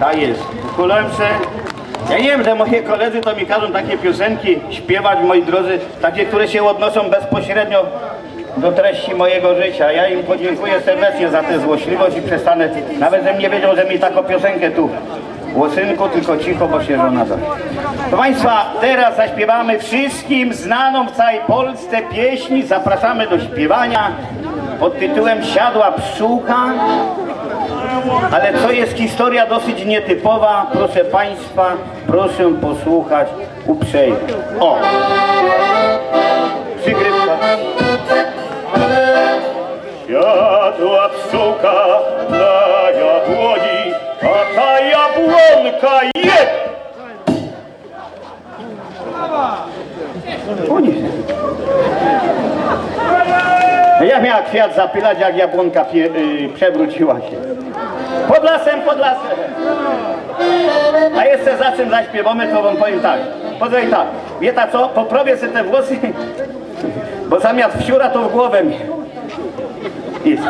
Tak jest. Kulałem se. Ja nie wiem, że moi koledzy to mi każą takie piosenki śpiewać, moi drodzy, takie, które się odnoszą bezpośrednio do treści mojego życia. Ja im podziękuję serdecznie za tę złośliwość i przestanę, nawet żebym nie wiedział, że mi taką piosenkę tu Łosynku, tylko cicho, bo się żona da. Proszę Państwa, teraz zaśpiewamy wszystkim znaną w całej Polsce pieśni. Zapraszamy do śpiewania pod tytułem Siadła pszczółka. Ale co jest historia dosyć nietypowa, proszę Państwa, proszę posłuchać uprzejmie. O! Przygrywka. Siadła pszczółka na jabłoni, a ta jabłonka je! O nie. Ja miała kwiat zapylać, jak jabłonka pie, y, przewróciła się. Pod lasem, pod lasem. A jeszcze za czym zaśpiewamy, to wam powiem tak. Poczekaj tak, wie ta co, poprawię sobie te włosy, bo zamiast wsiura to w głowę mi. Jest.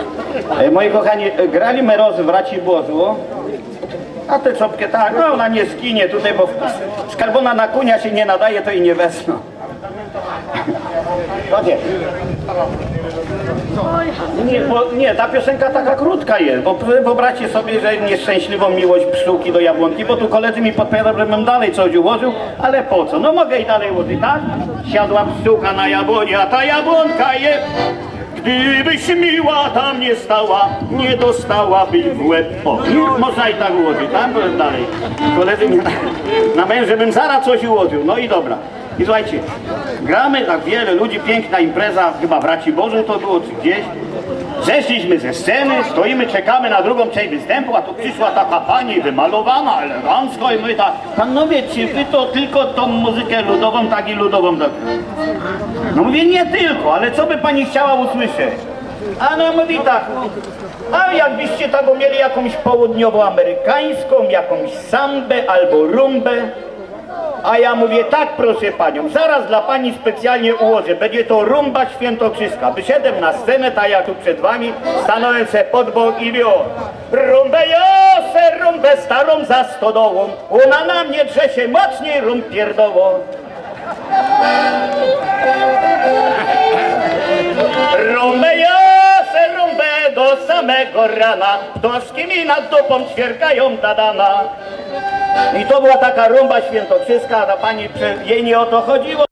E, Moi kochani, e, grali merozy w Raciborzu, a tę czopkę tak, no ona nie skinie tutaj, bo skarbona na kunia się nie nadaje, to i nie wezmą. Chodźcie. Nie, bo, nie, ta piosenka taka krótka jest, bo wyobraźcie sobie, że nieszczęśliwą miłość pszczółki do jabłonki, bo tu koledzy mi podpowiadają, żebym dalej coś ułożył, ale po co? No mogę i dalej ułożyć, tak? Siadła pszczółka na jabłoni, a ta jabłonka je... Gdybyś miła tam nie stała, nie dostałabyś w łeb. O, można i tak ułożyć, tak? Bo Dalej. Koledzy mnie na, na męża, żebym zaraz coś ułożył. No i dobra. I słuchajcie, gramy tak wiele ludzi, piękna impreza, chyba w Raciborzu to było, czy gdzieś. Zeszliśmy ze sceny, stoimy, czekamy na drugą część występu, a tu przyszła taka pani wymalowana, elegancko i mówi tak, panowie, czy wy to tylko tą muzykę ludową, tak i ludową tak? No mówię, nie tylko, ale co by pani chciała usłyszeć? A no mówi tak, a jakbyście taką mieli jakąś południowoamerykańską, jakąś sambę albo rumbę, a ja mówię, tak proszę panią, zaraz dla pani specjalnie ułożę, będzie to rumba świętokrzyska. Wyszedłem na scenę, tak jak tu przed wami, stanąłem se pod bok i wio. Rumbę ja se rumbę starą za stodołą, ona na mnie drze się mocniej rum pierdoło. Rumbę ja se rumbę do samego rana, ptoszki mi nad dupą ćwierkają dadana. I to była taka rumba świętokrzyska, ta pani, jej nie o to chodziło.